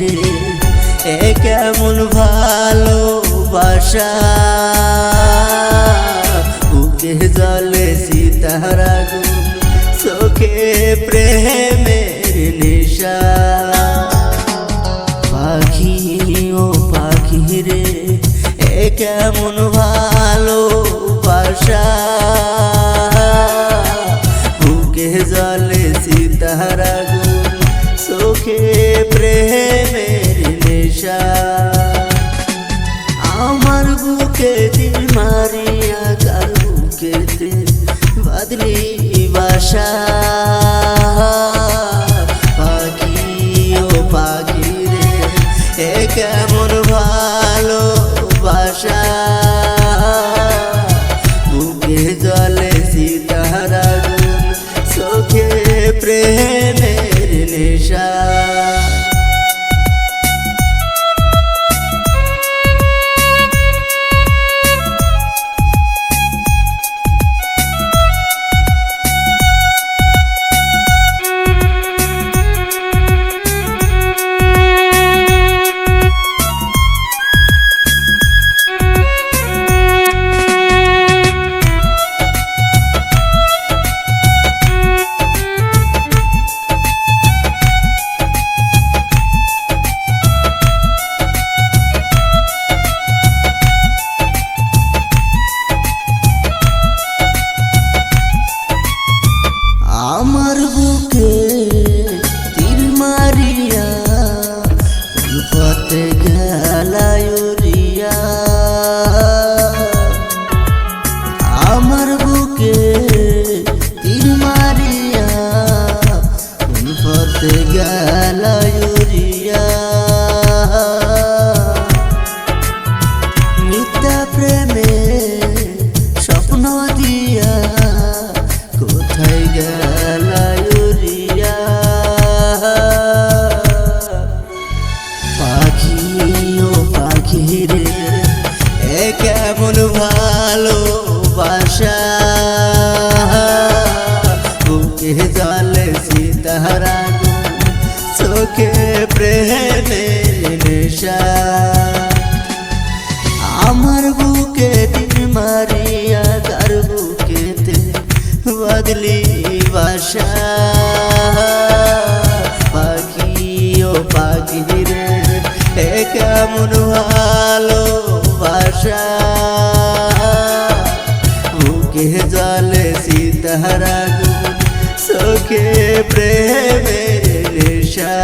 রে, এ কেমন ভালোবাসা? বুকে জলে সীতারা গুণ চোখে প্রেমের নিশা। পাখি ও পাখি রে, এ কেমন ভালোবাসা? বুকে জলে সীতারা বুকে মারিয়া কার বুকে দিল বাদলি বাসা। পাখি পাখি রে এ কেমন ভালো বাসা বুকে চোখে প্রেমের নেশা। দিয়া, কোথায় গেল পাখি ও পাখি রে এ কেমন ভালো বুকে জলে সীতারা চোখে প্রেমের বদলি বাসা। পাখি ও পাখি রে এ কেমন ভালো বাসা বুকে জলে সীতারা, চোখে প্রেমের নেশা।